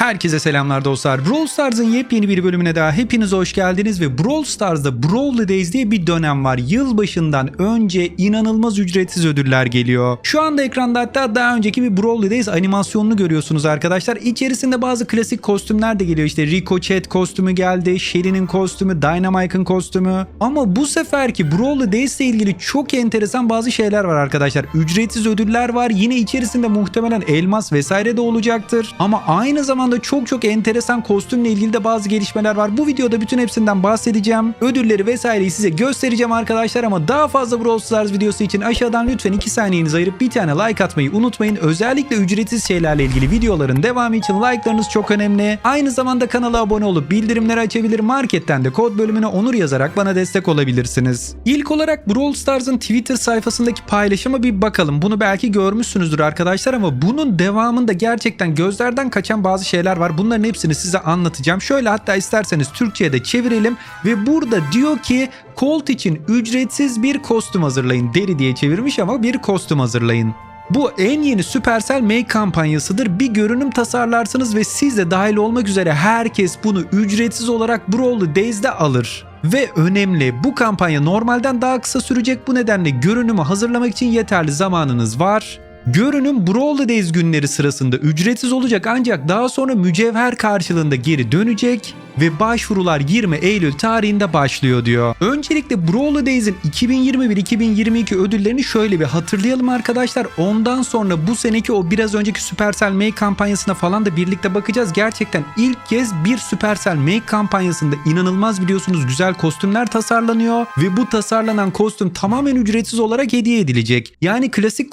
Herkese selamlar dostlar. Brawl Stars'ın yepyeni bir bölümüne daha hepiniz hoş geldiniz ve Brawl Stars'da Brawl Days diye bir dönem var. Yılbaşından önce inanılmaz ücretsiz ödüller geliyor. Şu anda ekranda hatta daha önceki bir Brawl Days animasyonunu görüyorsunuz arkadaşlar. İçerisinde bazı klasik kostümler de geliyor. İşte Rico Chat kostümü geldi, Shelly'nin kostümü, Dynamite'ın kostümü. Ama bu seferki Brawl Days ile ilgili çok enteresan bazı şeyler var arkadaşlar. Ücretsiz ödüller var. Yine içerisinde muhtemelen elmas vesaire de olacaktır. Ama aynı zamanda çok çok enteresan kostümle ilgili de bazı gelişmeler var. Bu videoda bütün hepsinden bahsedeceğim. Ödülleri vesaireyi size göstereceğim arkadaşlar ama daha fazla Brawl Stars videosu için aşağıdan lütfen 2 saniyenizi ayırıp bir tane like atmayı unutmayın. Özellikle ücretsiz şeylerle ilgili videoların devamı için like'larınız çok önemli. Aynı zamanda kanala abone olup bildirimleri açabilir. Marketten de kod bölümüne onur yazarak bana destek olabilirsiniz. İlk olarak Brawl Stars'ın Twitter sayfasındaki paylaşıma bir bakalım. Bunu belki görmüşsünüzdür arkadaşlar ama bunun devamında gerçekten gözlerden kaçan bazı şeyler var. Bunların hepsini size anlatacağım. Şöyle hatta isterseniz Türkçe'ye de çevirelim ve burada diyor ki Colt için ücretsiz bir kostüm hazırlayın. Deri diye çevirmiş ama bir kostüm hazırlayın. Bu en yeni Supercell Make kampanyasıdır. Bir görünüm tasarlarsınız ve siz de dahil olmak üzere herkes bunu ücretsiz olarak Brawl Days'de alır. Ve önemli bu kampanya normalden daha kısa sürecek bu nedenle görünümü hazırlamak için yeterli zamanınız var. Görünüm Brawl Days günleri sırasında ücretsiz olacak ancak daha sonra mücevher karşılığında geri dönecek ve başvurular 20 Eylül tarihinde başlıyor diyor. Öncelikle Brawl Days'in 2021-2022 ödüllerini şöyle bir hatırlayalım arkadaşlar. Ondan sonra bu seneki o biraz önceki Supercell Make kampanyasına falan da birlikte bakacağız. Gerçekten ilk kez bir Supercell Make kampanyasında inanılmaz biliyorsunuz güzel kostümler tasarlanıyor ve bu tasarlanan kostüm tamamen ücretsiz olarak hediye edilecek. Yani klasik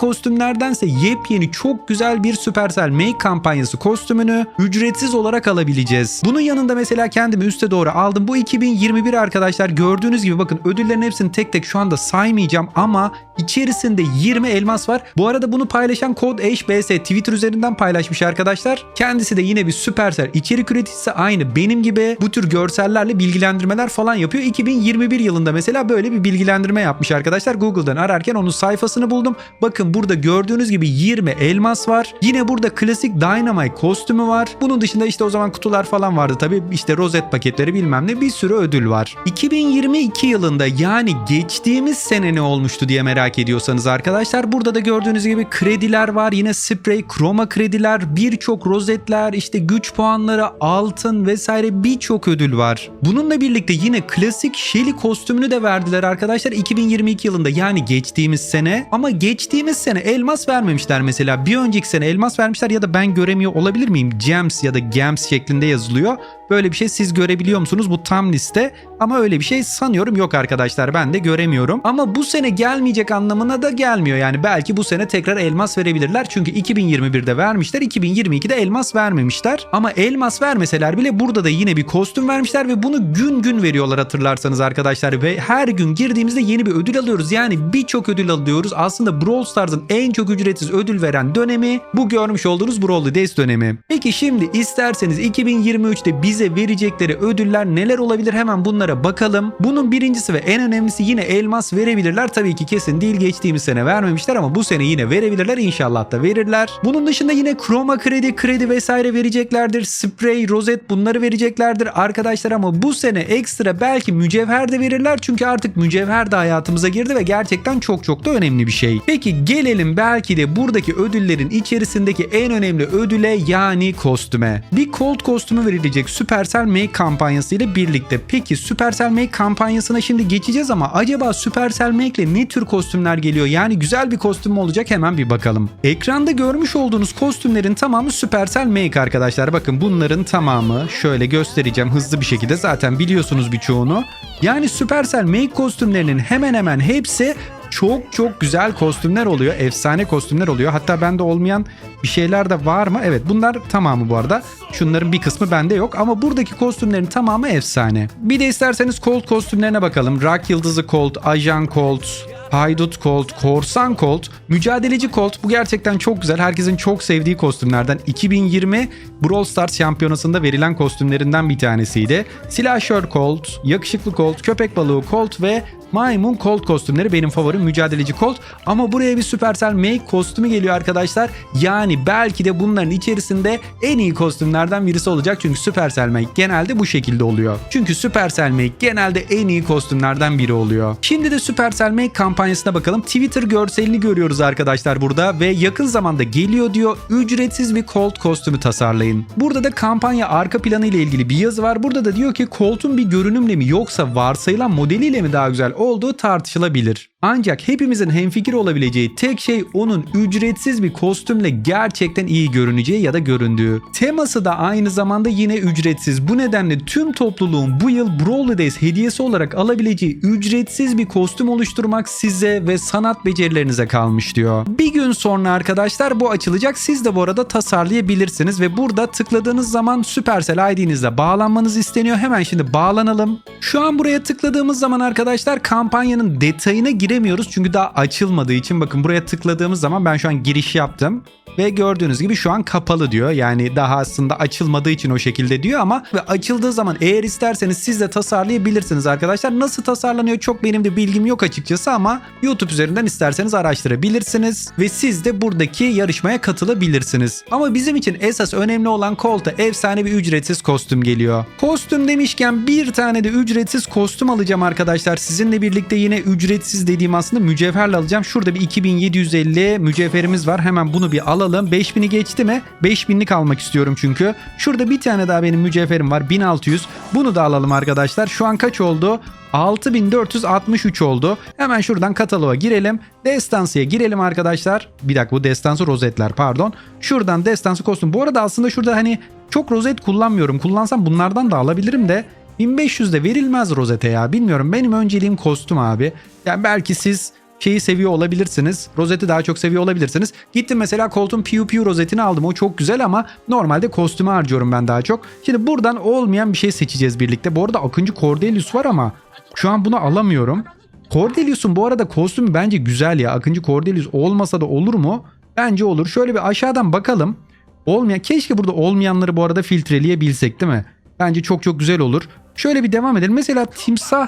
kostümlerdense yepyeni çok güzel bir Supercell Make kampanyası kostümünü ücretsiz olarak alabileceğiz. Bunun yanında mesela kendimi üste doğru aldım. Bu 2021 arkadaşlar gördüğünüz gibi bakın ödüllerin hepsini tek tek şu anda saymayacağım ama içerisinde 20 elmas var. Bu arada bunu paylaşan Kod HBS Twitter üzerinden paylaşmış arkadaşlar. Kendisi de yine bir Supercell içerik üreticisi aynı benim gibi bu tür görsellerle bilgilendirmeler falan yapıyor. 2021 yılında mesela böyle bir bilgilendirme yapmış arkadaşlar. Google'dan ararken onun sayfasını buldum. Bakın burada gördüğünüz gibi 20 elmas var. Yine burada klasik Dynamite kostümü var. Bunun dışında işte o zaman kutular falan vardı tabii. İşte rozet paketleri bilmem ne bir sürü ödül var. 2022 yılında yani geçtiğimiz sene ne olmuştu diye merak ediyorsanız arkadaşlar burada da gördüğünüz gibi krediler var. Yine sprey, kroma krediler, birçok rozetler, işte güç puanları, altın vesaire birçok ödül var. Bununla birlikte yine klasik Shelly kostümünü de verdiler arkadaşlar 2022 yılında yani geçtiğimiz sene. Ama geçtiğimiz sene elmas vermemişler mesela. Bir önceki sene elmas vermişler ya da ben göremiyor olabilir miyim? Gems ya da Gems şeklinde yazılıyor. Böyle bir şey siz görebiliyor musunuz? Bu tam liste ama öyle bir şey sanıyorum yok arkadaşlar. Ben de göremiyorum. Ama bu sene gelmeyecek anlamına da gelmiyor. Yani belki bu sene tekrar elmas verebilirler. Çünkü 2021'de vermişler. 2022'de elmas vermemişler. Ama elmas vermeseler bile burada da yine bir kostüm vermişler ve bunu gün gün veriyorlar hatırlarsanız arkadaşlar. Ve her gün girdiğimizde yeni bir ödül alıyoruz. Yani birçok ödül alıyoruz. Aslında Brawl Stars'ın en çok ücretsiz ödül veren dönemi bu görmüş olduğunuz Brawl Days dönemi. Peki şimdi isterseniz 2023'te bize verecekleri ödüller neler olabilir hemen bunlara bakalım. Bunun birincisi ve en önemlisi yine elmas verebilirler. Tabii ki kesin değil geçtiğimiz sene vermemişler ama bu sene yine verebilirler. İnşallah da verirler. Bunun dışında yine kroma kredi, kredi vesaire vereceklerdir. Sprey, rozet bunları vereceklerdir arkadaşlar ama bu sene ekstra belki mücevher de verirler. Çünkü artık mücevher de hayatımıza girdi ve gerçekten çok çok da önemli bir şey. Peki gelelim belki de buradaki ödüllerin içerisindeki en önemli ödüle yani kostüme. Bir Colt kostümü verilecek Supercell Make kampanyası ile birlikte. Peki Supercell Make kampanyasına şimdi geçeceğiz ama acaba Supercell Make ile ne tür kostümler geliyor? Yani güzel bir kostüm mü olacak hemen bir bakalım. Ekranda görmüş olduğunuz kostümlerin tamamı Supercell Make arkadaşlar. Bakın bunların tamamı şöyle göstereceğim hızlı bir şekilde. Zaten biliyorsunuz birçoğunu. Yani Supercell Make kostümlerinin hemen hemen hepsi çok çok güzel kostümler oluyor. Efsane kostümler oluyor. Hatta bende olmayan bir şeyler de var mı? Evet bunlar tamamı bu arada. Şunların bir kısmı bende yok ama buradaki kostümlerin tamamı efsane. Bir de isterseniz Colt kostümlerine bakalım. Rock Yıldızı Colt, Ajan Colt, Haydut Colt, Korsan Colt, Mücadeleci Colt bu gerçekten çok güzel. Herkesin çok sevdiği kostümlerden. 2020 Brawl Stars şampiyonasında verilen kostümlerinden bir tanesiydi. Silahşör Colt, Yakışıklı Colt, Köpek Balığı Colt ve maymun Colt kostümleri benim favorim mücadeleci Colt. Ama buraya bir Supercell Make kostümü geliyor arkadaşlar. Yani belki de bunların içerisinde en iyi kostümlerden birisi olacak. Çünkü Supercell Make genelde bu şekilde oluyor. Çünkü Supercell Make genelde en iyi kostümlerden biri oluyor. Şimdi de Supercell Make kampanyasına bakalım. Twitter görselini görüyoruz arkadaşlar burada ve yakın zamanda geliyor diyor. Ücretsiz bir Colt kostümü tasarlayın. Burada da kampanya arka planı ile ilgili bir yazı var. Burada da diyor ki Colt'un bir görünümle mi yoksa varsayılan modeliyle mi daha güzel olduğu tartışılabilir. Ancak hepimizin hemfikir olabileceği tek şey onun ücretsiz bir kostümle gerçekten iyi görüneceği ya da göründüğü. Teması da aynı zamanda yine ücretsiz. Bu nedenle tüm topluluğun bu yıl Brawl Days hediyesi olarak alabileceği ücretsiz bir kostüm oluşturmak size ve sanat becerilerinize kalmış diyor. Bir gün sonra arkadaşlar bu açılacak. Siz de bu arada tasarlayabilirsiniz ve burada tıkladığınız zaman Supercell ID'nizle bağlanmanız isteniyor. Hemen şimdi bağlanalım. Şu an buraya tıkladığımız zaman arkadaşlar kampanyanın detayına giremiyoruz çünkü daha açılmadığı için. Bakın buraya tıkladığımız zaman ben şu an giriş yaptım ve gördüğünüz gibi şu an kapalı diyor. Yani daha aslında açılmadığı için o şekilde diyor ama ve açıldığı zaman eğer isterseniz siz de tasarlayabilirsiniz arkadaşlar. Nasıl tasarlanıyor çok benim de bilgim yok açıkçası ama YouTube üzerinden isterseniz araştırabilirsiniz ve siz de buradaki yarışmaya katılabilirsiniz. Ama bizim için esas önemli olan Colt'a efsane bir ücretsiz kostüm geliyor. Kostüm demişken bir tane de ücretsiz kostüm alacağım arkadaşlar. Sizinle birlikte yine ücretsiz dediğim aslında mücevherle alacağım. Şurada bir 2750 mücevherimiz var. Hemen bunu bir alalım. 5000'i geçti mi? 5000'lik almak istiyorum çünkü. Şurada bir tane daha benim mücevherim var. 1600. Bunu da alalım arkadaşlar. Şu an kaç oldu? 6463 oldu. Hemen şuradan kataloğa girelim. Destansı'ya girelim arkadaşlar. Bir dakika bu destansı rozetler pardon. Şuradan destansı kostüm. Bu arada aslında şurada hani çok rozet kullanmıyorum. Kullansam bunlardan da alabilirim de 1500 de verilmez rozete ya. Bilmiyorum benim önceliğim kostüm abi. Yani belki siz şeyi seviyor olabilirsiniz. Rozeti daha çok seviyor olabilirsiniz. Gittim mesela Colt'un Pew Pew rozetini aldım. O çok güzel ama normalde kostüme harcıyorum ben daha çok. Şimdi buradan olmayan bir şey seçeceğiz birlikte. Bu arada Akıncı Cordelius var ama şu an bunu alamıyorum. Cordelius'un bu arada kostümü bence güzel ya. Akıncı Cordelius olmasa da olur mu? Bence olur. Şöyle bir aşağıdan bakalım. Olmayan keşke burada olmayanları bu arada filtreleyebilsek değil mi? Bence çok çok güzel olur. Şöyle bir devam edelim. Mesela timsah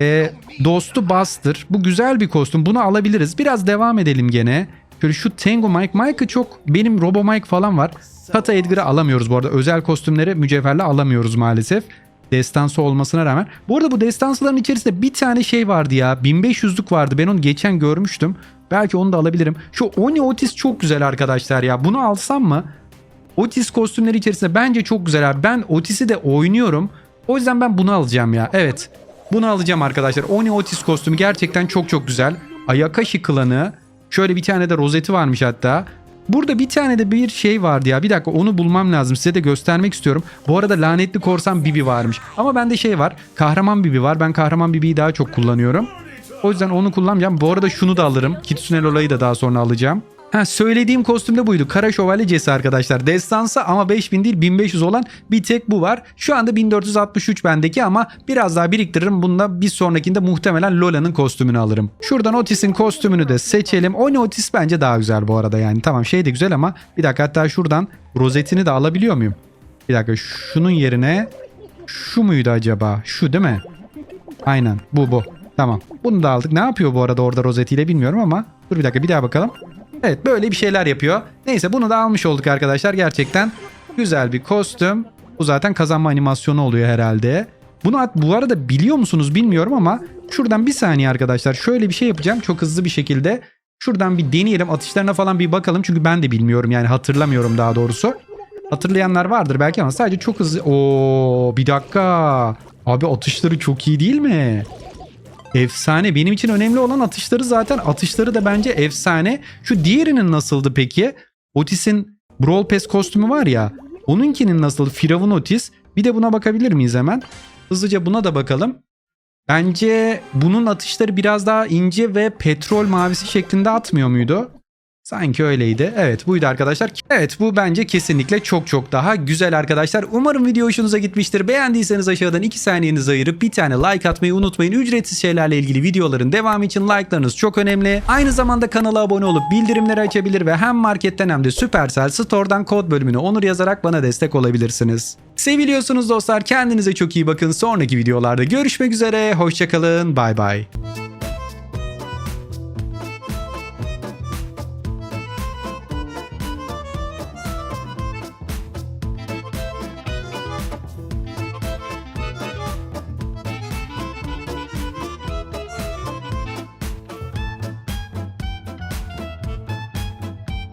e, dostu Buster. Bu güzel bir kostüm. Bunu alabiliriz. Biraz devam edelim gene. Şöyle şu Tango Mike. Mike'ı çok benim Robo Mike falan var. Kata Edgar'ı alamıyoruz bu arada. Özel kostümleri mücevherle alamıyoruz maalesef. Destansı olmasına rağmen. Bu arada bu destansıların içerisinde bir tane şey vardı ya. 1500'lük vardı. Ben onu geçen görmüştüm. Belki onu da alabilirim. Şu Oni Otis çok güzel arkadaşlar ya. Bunu alsam mı? Otis kostümleri içerisinde bence çok güzel abi. Ben Otis'i de oynuyorum. O yüzden ben bunu alacağım ya. Evet. Bunu alacağım arkadaşlar. Oni Otis kostümü gerçekten çok çok güzel. Ayakashi klanı. Şöyle bir tane de rozeti varmış hatta. Burada bir tane de bir şey vardı ya. Bir dakika onu bulmam lazım. Size de göstermek istiyorum. Bu arada lanetli korsan Bibi varmış. Ama bende şey var. Kahraman Bibi var. Ben kahraman Bibi'yi daha çok kullanıyorum. O yüzden onu kullanmayacağım. Bu arada şunu da alırım. Kitsune Lola'yı da daha sonra alacağım. Ha söylediğim kostüm de buydu. Kara Şövalyecesi arkadaşlar. Destansı ama 5000 değil 1500 olan bir tek bu var. Şu anda 1463 bendeki ama biraz daha biriktiririm. Bunda bir sonrakinde muhtemelen Lola'nın kostümünü alırım. Şuradan Otis'in kostümünü de seçelim. Oni Otis bence daha güzel bu arada yani. Tamam şey de güzel ama bir dakika hatta şuradan rozetini de alabiliyor muyum? Bir dakika şunun yerine şu muydu acaba? Şu değil mi? Aynen bu bu. Tamam. Bunu da aldık. Ne yapıyor bu arada orada rozetiyle bilmiyorum ama. Dur bir dakika bir daha bakalım. Evet böyle bir şeyler yapıyor. Neyse bunu da almış olduk arkadaşlar. Gerçekten güzel bir kostüm. Bu zaten kazanma animasyonu oluyor herhalde. Bunu at- bu arada biliyor musunuz bilmiyorum ama şuradan bir saniye arkadaşlar. Şöyle bir şey yapacağım çok hızlı bir şekilde. Şuradan bir deneyelim atışlarına falan bir bakalım. Çünkü ben de bilmiyorum yani hatırlamıyorum daha doğrusu. Hatırlayanlar vardır belki ama sadece çok hızlı. Oo bir dakika. Abi atışları çok iyi değil mi? Efsane. Benim için önemli olan atışları zaten. Atışları da bence efsane. Şu diğerinin nasıldı peki? Otis'in Brawl Pass kostümü var ya. Onunkinin nasıl? Firavun Otis. Bir de buna bakabilir miyiz hemen? Hızlıca buna da bakalım. Bence bunun atışları biraz daha ince ve petrol mavisi şeklinde atmıyor muydu? Sanki öyleydi. Evet buydu arkadaşlar. Evet bu bence kesinlikle çok çok daha güzel arkadaşlar. Umarım video hoşunuza gitmiştir. Beğendiyseniz aşağıdan 2 saniyenizi ayırıp bir tane like atmayı unutmayın. Ücretsiz şeylerle ilgili videoların devamı için like'larınız çok önemli. Aynı zamanda kanala abone olup bildirimleri açabilir ve hem marketten hem de Supercell Store'dan kod bölümüne onur yazarak bana destek olabilirsiniz. Seviliyorsunuz dostlar. Kendinize çok iyi bakın. Sonraki videolarda görüşmek üzere. Hoşçakalın. Bay bay.